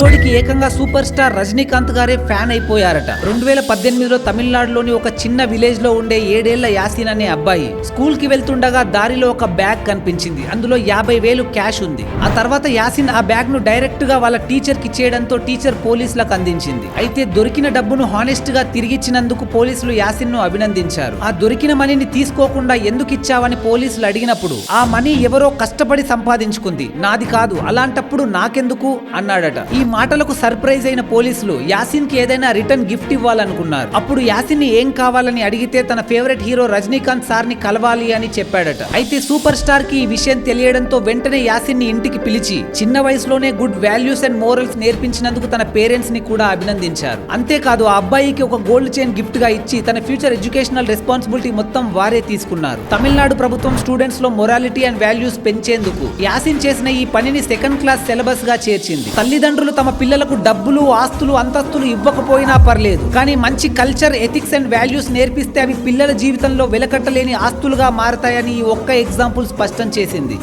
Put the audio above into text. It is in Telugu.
బుడ్డోడికి ఏకంగా సూపర్ స్టార్ రజనీకాంత్ గారే ఫ్యాన్ అయిపోయారట. రెండు వేల పద్దెనిమిదిలో తమిళనాడులోని ఒక చిన్న విలేజ్లో ఉండే ఏడేళ్ళ యాసిన్ అనే అబ్బాయి స్కూల్కి వెళ్తుండగా దారిలో ఒక బ్యాగ్ కనిపించింది. అందులో యాభై వేలు క్యాష్ ఉంది. ఆ తర్వాత యాసిన్ ఆ బ్యాగ్ను డైరెక్ట్గా వాళ్ళ టీచర్కి ఇచ్చేయడంతో టీచర్ పోలీసులకు అందించింది. అయితే దొరికిన డబ్బును హానెస్ట్గా తిరిగిచ్చినందుకు పోలీసులు యాసిన్ను అభినందించారు. ఆ దొరికిన మనీని తీసుకోకుండా ఎందుకు ఇచ్చావని పోలీసులు అడిగినప్పుడు ఆ మనీ ఎవరో కష్టపడి సంపాదించుకుంది. నాది కాదు. అలాంటప్పుడు నాకెందుకు? అన్నాడట. ఈ మాటలకు సర్ప్రైజ్ అయిన పోలీసులు యాసిన్కి ఏదైనా రిటర్న్ గిఫ్ట్ ఇవ్వాలనుకున్నారు. అప్పుడు యాసిన్ని ఏం కావాలని అడిగితే తన ఫేవరెట్ హీరో రజనీకాంత్ సార్ని కలవాలి అని చెప్పాడట. అయితే సూపర్ స్టార్కి ఈ విషయం తెలియడంతో వెంటనే యాసిన్ని ఇంటికి పిలిచి చిన్న వయసులోనే గుడ్ వాల్యూస్ అండ్ మోరల్స్ నేర్పించినందుకు తన పేరెంట్స్ని కూడా అభినందించారు. అంతేకాదు ఆ అబ్బాయికి ఒక గోల్డ్ చైన్ గిఫ్ట్గా ఇచ్చి తన ఫ్యూచర్ ఎడ్యుకేషనల్ రెస్పాన్సిబిలిటీ మొత్తం వారే తీసుకున్నారు. తమిళనాడు ప్రభుత్వం స్టూడెంట్స్లో మొరాలిటీ అండ్ వాల్యూస్ పెంచేందుకు యాసిన్ చేసిన ఈ పనిని సెకండ్ క్లాస్ సిలబస్గా చేర్చింది. తల్లిదండ్రులు తల్లిదండ్రులు తమ పిల్లలకు డబ్బులు ఆస్తులు అంతస్తులు ఇవ్వకపోయినా పర్లేదు. కానీ మంచి కల్చర్ ఎథిక్స్ అండ్ వాల్యూస్ నేర్పిస్తే అవి పిల్లల జీవితంలో వెలకట్టలేని ఆస్తులుగా మారతాయని ఈ ఒక్క ఎగ్జాంపుల్ స్పష్టం చేసింది.